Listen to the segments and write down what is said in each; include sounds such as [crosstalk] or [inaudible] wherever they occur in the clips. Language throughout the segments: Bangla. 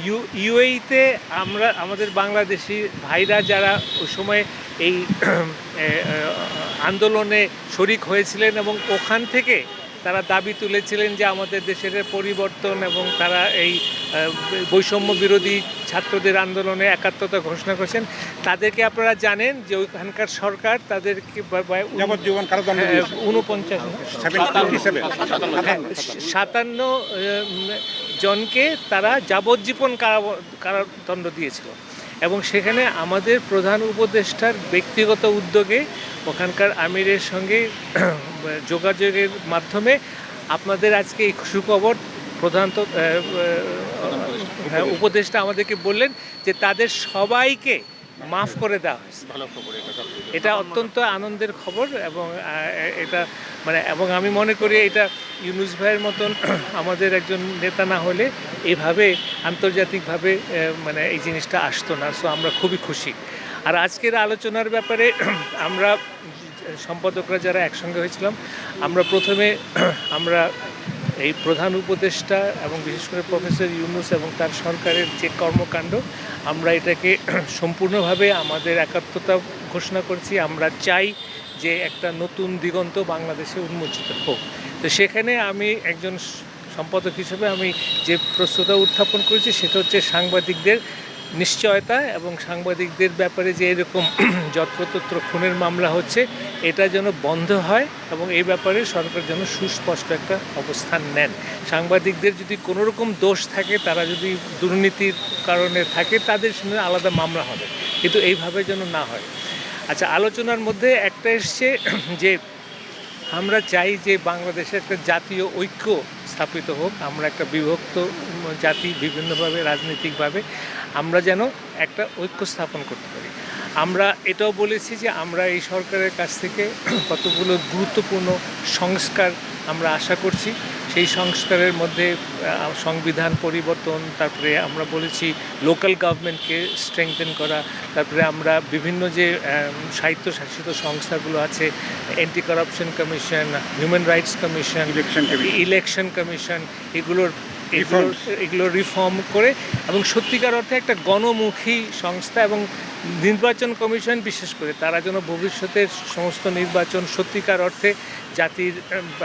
ইউ ইউএইতে আমরা আমাদের বাংলাদেশি ভাইরা যারা ওই সময় এই আন্দোলনে শরিক হয়েছিলেন এবং ওখান থেকে তারা দাবি তুলেছিলেন যে আমাদের দেশের পরিবর্তন এবং তারা এই বৈষম্য বিরোধী ছাত্রদের আন্দোলনে একাত্মতা ঘোষণা করেছেন তাদেরকে আপনারা জানেন যে ওইখানকার সরকার তাদেরকে হ্যাঁ। উনপঞ্চাশ না? 787 হ্যাঁ, সাতান্ন উম, জনকে তারা যাবজ্জীবন কারা- কারাদণ্ড দিয়েছিল। এবং সেখানে আমাদের প্রধান উপদেষ্টার ব্যক্তিগত উদ্যোগে ওখানকার আমিরের সঙ্গে [clears throat] যোগাযোগের মাধ্যমে আপনাদের আজকে এই সুখবর প্রধানত হ্যাঁ, উপদেষ্টা আমাদেরকে বললেন যে তাদের সবাইকে মাফ করে দেওয়া হয়েছে এটা অত্যন্ত আনন্দের খবর এবং এটা মানে এবং আমি মনে করি এটা ইউনুস ভাইয়ের মতন [clears throat] আমাদের একজন নেতা না হলে এভাবে আন্তর্জাতিকভাবে মানে এই জিনিসটা আসতো না। সো আমরা খুবই খুশি। আর আজকের আলোচনার ব্যাপারে [clears throat] আমরা সম্পাদকরা যারা একসঙ্গে হয়েছিলাম আমরা প্রথমে [clears throat] আমরা এই প্রধান উপদেষ্টা এবং বিশেষ করে প্রফেসর ইউনুস এবং তার সরকারের যে কর্মকাণ্ড, আমরা এটাকে [clears throat] সম্পূর্ণভাবে আমাদের একাত্মতা ঘোষণা করছি। আমরা চাই যে একটা নতুন দিগন্ত বাংলাদেশে উন্মোচিত হোক। তো সেখানে আমি একজন সম্পাদক হিসেবে আমি যে প্রস্তুতা উত্থাপন করেছি, সেটা হচ্ছে সাংবাদিকদের নিশ্চয়তা এবং সাংবাদিকদের ব্যাপারে যে এরকম [clears throat] যত্রতত্র খুনের মামলা হচ্ছে, এটা যেন বন্ধ হয় এবং এই ব্যাপারে সরকার যেন সুস্পষ্ট একটা অবস্থান নেন। সাংবাদিকদের যদি কোনো রকম দোষ থাকে, তারা যদি দুর্নীতির কারণে থাকে, তাদের সঙ্গে আলাদা মামলা হবে। কিন্তু এইভাবে যেন না হয়। আচ্ছা আলোচনার মধ্যে একটা এসছে [clears throat] যে আমরা চাই যে বাংলাদেশে একটা জাতীয় ঐক্য স্থাপিত হোক, আমরা একটা বিভক্ত জাতি বিভিন্নভাবে, রাজনৈতিকভাবে আমরা যেন একটা ঐক্য স্থাপন করতে পারি। আমরা এটাও বলেছি যে আমরা এই সরকারের কাছ থেকে কতগুলো গুরুত্বপূর্ণ সংস্কার আমরা আশা করছি সেই সংস্কারের মধ্যে সংবিধান পরিবর্তন তারপরে আমরা বলেছি লোকাল গভর্নমেন্টকে স্ট্রেংথেন করা তারপরে আমরা বিভিন্ন যে সাহিত্যশাসিত সংস্থাগুলো আছে anti corruption commission human rights commission election commission এগুলোর এগুলোর এগুলো রিফর্ম করে এবং সত্যিকার অর্থে একটা গণমুখী সংস্থা এবং নির্বাচন কমিশন বিশেষ করে তারা যেন ভবিষ্যতের সমস্ত নির্বাচন সত্যিকার অর্থে জাতির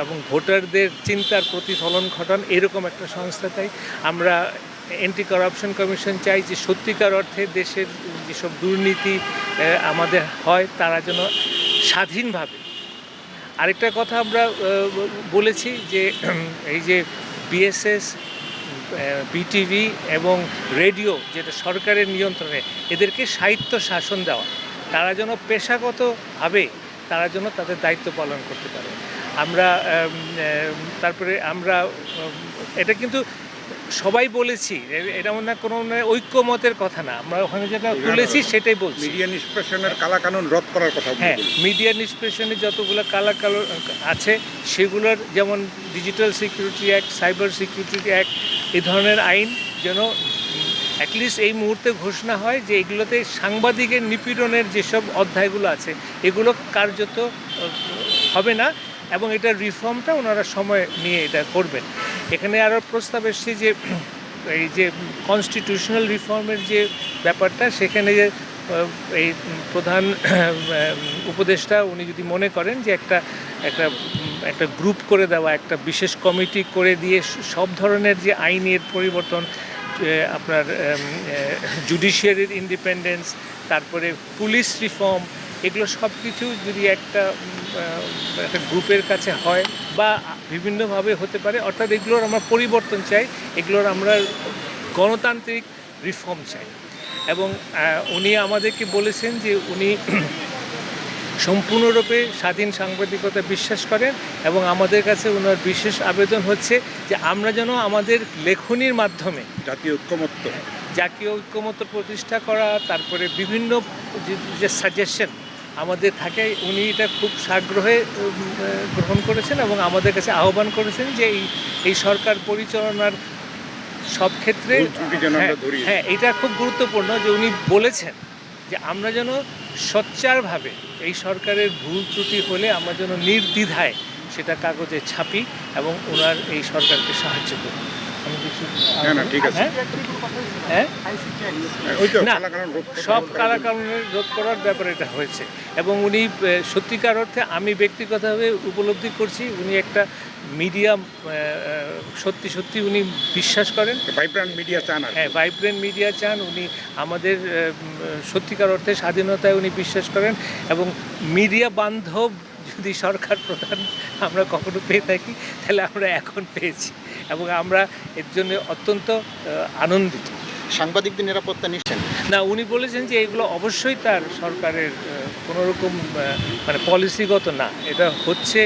এবং ভোটারদের চিন্তার প্রতিফলন ঘটান, এরকম একটা সংস্থা তাই আমরা অ্যান্টি করাপশন কমিশন চাই যে সত্যিকার অর্থে দেশের যেসব দুর্নীতি আমাদের হয়, তারা যেন স্বাধীনভাবে। আরেকটা কথা আমরা বলেছি যে এই যে বিএসএস বিটিভি এবং রেডিও যেটা সরকারের নিয়ন্ত্রণে এদেরকে সাহিত্য শাসন দেওয়া। তারা যেন পেশাগতভাবে তারা যেন তাদের দায়িত্ব পালন করতে পারে। আমরা তারপরে আমরা এটা কিন্তু সবাই বলেছি এটা মনে হয় কোনো মানে ঐক্যমতের কথা না। আমরা ওখানে যেটা তুলেছি সেটাই বলছি। মিডিয়া নিষ্পেষণের কালা কানুন রদ করার কথা হ্যাঁ মিডিয়া নিষ্পেষণে যতগুলো কালা কালো আছে সেগুলোর যেমন digital security act cyber security act এই ধরনের আইন যেন অ্যাটলিস্ট এই মুহূর্তে ঘোষণা হয় যে এগুলোতে সাংবাদিকের নিপীড়নের যেসব অধ্যায়গুলো আছে, এগুলো কার্যত হবে না এবং এটা রিফর্মটা ওনারা সময় নিয়ে এটা করবেন। এখানে আরও প্রস্তাব এসছে যে, এই যে কনস্টিটিউশনাল রিফর্মের যে ব্যাপারটা, সেখানে যে এই প্রধান উপদেষ্টা উনি যদি মনে করেন যে একটা একটা একটা গ্রুপ করে দেওয়া, একটা বিশেষ কমিটি করে দিয়ে সব ধরনের যে আইনের পরিবর্তন আপনার জুডিশিয়ারির ইন্ডিপেন্ডেন্স তারপরে পুলিশ রিফর্ম এগুলো সব কিছু যদি একটা একটা গ্রুপের কাছে হয় বা বিভিন্নভাবে হতে পারে, অর্থাৎ এগুলোর আমরা পরিবর্তন চাই, এগুলোর আমরা গণতান্ত্রিক রিফর্ম চাই। এবং উনি আমাদেরকে বলেছেন যে উনি সম্পূর্ণরূপে স্বাধীন সাংবাদিকতা বিশ্বাস করেন এবং আমাদের কাছে ওনার বিশেষ আবেদন হচ্ছে যে আমরা যেন আমাদের লেখনির মাধ্যমে জাতীয় ঐক্যমত্য। জাতীয় ঐক্যমত্য প্রতিষ্ঠা করা তারপরে বিভিন্ন যে- সাজেশন আমাদের থাকে উনি এটা খুব সাগ্রহে গ্রহণ করেছেন এবং আমাদের কাছে আহ্বান করেছেন যে এই এই সরকার পরিচালনার সব ক্ষেত্রে হ্যাঁ, হ্যাঁ এটা খুব গুরুত্বপূর্ণ যে উনি বলেছেন যে আমরা যেন সোচ্চারভাবে এই সরকারের ভুল ত্রুটি হলে আমরা যেন নির্দ্বিধায় সেটা কাগজে ছাপি এবং ওনার এই সরকারকে সাহায্য করি। না, না, ঠিক আছে। হ্যাঁ? হ্যাঁ? ওই তো না, রোধ সব রোধ করার ব্যাপারে এটা হয়েছে। এবং উনি সত্যিকার অর্থে আমি ব্যক্তিগতভাবে উপলব্ধি করছি উনি একটা মিডিয়া সত্যি সত্যি উনি বিশ্বাস করেন। ভাইব্রান্ট মিডিয়া চান হ্যাঁ ভাইব্রেন্ট মিডিয়া চান। উনি আমাদের সত্যিকার অর্থে স্বাধীনতায় উনি বিশ্বাস করেন। এবং মিডিয়া বান্ধব যদি সরকার প্রধান আমরা কখনো পেয়ে থাকি তাহলে আমরা এখন পেয়েছি এবং আমরা এর জন্য অত্যন্ত আনন্দিত। সাংবাদিকদের নিরাপত্তা নিচ্ছেন না উনি বলেছেন যে এগুলো অবশ্যই তার সরকারের আহ, কোনো রকম আহ, মানে পলিসিগত না। এটা হচ্ছে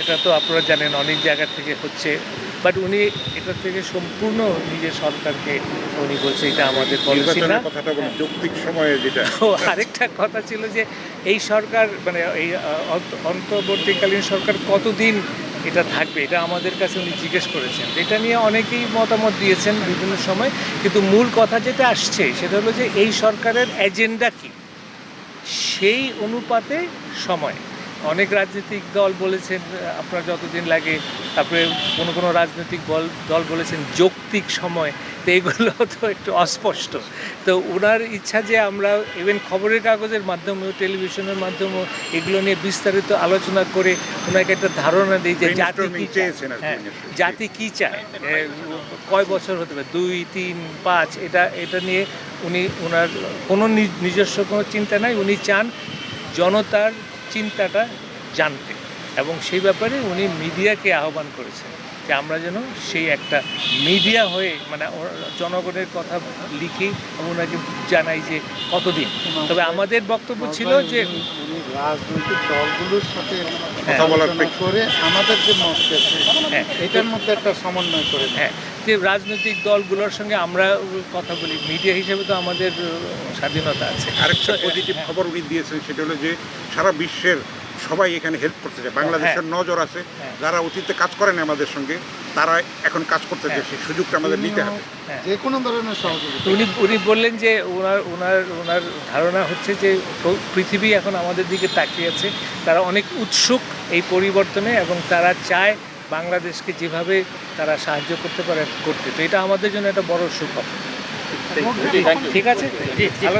এটা তো আপনারা জানেন অনেক জায়গা থেকে হচ্ছে। বাট উনি এটা থেকে সম্পূর্ণ নিজের সরকারকে উনি বলছে এটা আমাদের পলিসি না। যৌক্তিক সময়ে যেটা। ও আরেকটা কথা ছিল যে এই সরকার মানে এই অন্ত- অন্তর্বর্তীকালীন সরকার কতদিন এটা থাকবে? এটা আমাদের কাছে উনি জিজ্ঞেস করেছেন। এটা নিয়ে অনেকেই মতামত দিয়েছেন বিভিন্ন সময়। কিন্তু মূল কথা যেটা আসছে সেটা হলো যে এই সরকারের এজেন্ডা কি? সেই অনুপাতে সময়। অনেক রাজনৈতিক দল বলেছেন আপনার যতদিন লাগে তারপরে কোনো কোনো রাজনৈতিক দল দল বলেছেন যৌক্তিক সময় তো এগুলো [laughs] তো একটু অস্পষ্ট। তো ওনার ইচ্ছা যে আমরা ইভেন খবরের কাগজের মাধ্যমেও টেলিভিশনের মাধ্যমেও এগুলো নিয়ে বিস্তারিত আলোচনা করে ওনাকে একটা ধারণা দিই যে জাতি কি চায়। চেয়েছেন হ্যাঁ জাতি কি চায়। কয় বছর হতে পারে? দুই তিন পাঁচ এটা এটা নিয়ে উনি ওনার কোনো নিজস্ব কোনো চিন্তা নাই। উনি চান জনতার চিন্তাটা জানতে। এবং সেই ব্যাপারে উনি মিডিয়াকে আহ্বান করেছেন যে আমরা যেন সেই একটা মিডিয়া হয়ে মানে জনগণের কথা লিখি এবং ওনাকে জানাই যে কতদিন। তবে আমাদের বক্তব্য ছিল যে রাজনৈতিক দলগুলোর সাথে হ্যাঁ। কথা বলার করে আমাদের যে মত হ্যাঁ। এটার মধ্যে একটা সমন্বয় করে হ্যাঁ। যে রাজনৈতিক দলগুলোর সঙ্গে আমরা কথা বলি মিডিয়া হিসেবে তো আমাদের স্বাধীনতা আছে। আরেকটা পজিটিভ হ্যাঁ, খবর উনি দিয়েছেন সেটা হলো যে সারা বিশ্বের সবাই এখানে হেল্প করতে চায়। বাংলাদেশের নজর আছে হ্যাঁ। যারা অতীতে কাজ করেন আমাদের সঙ্গে তারা এখন কাজ করতে চায় সেই সুযোগটা আমাদের নিতে হবে। হ্যাঁ। যে কোনো ধরনের সহযোগিতা। উনি উনি বললেন যে ওনার ওনার ওনার ধারণা হচ্ছে যে পৃথিবী এখন আমাদের দিকে তাকিয়ে আছে। তারা অনেক উৎসুক এই পরিবর্তনে এবং তারা চায় বাংলাদেশকে যেভাবে তারা সাহায্য করতে পারে করতে। তো এটা আমাদের জন্য একটা বড় সুখ ঠিক আছে।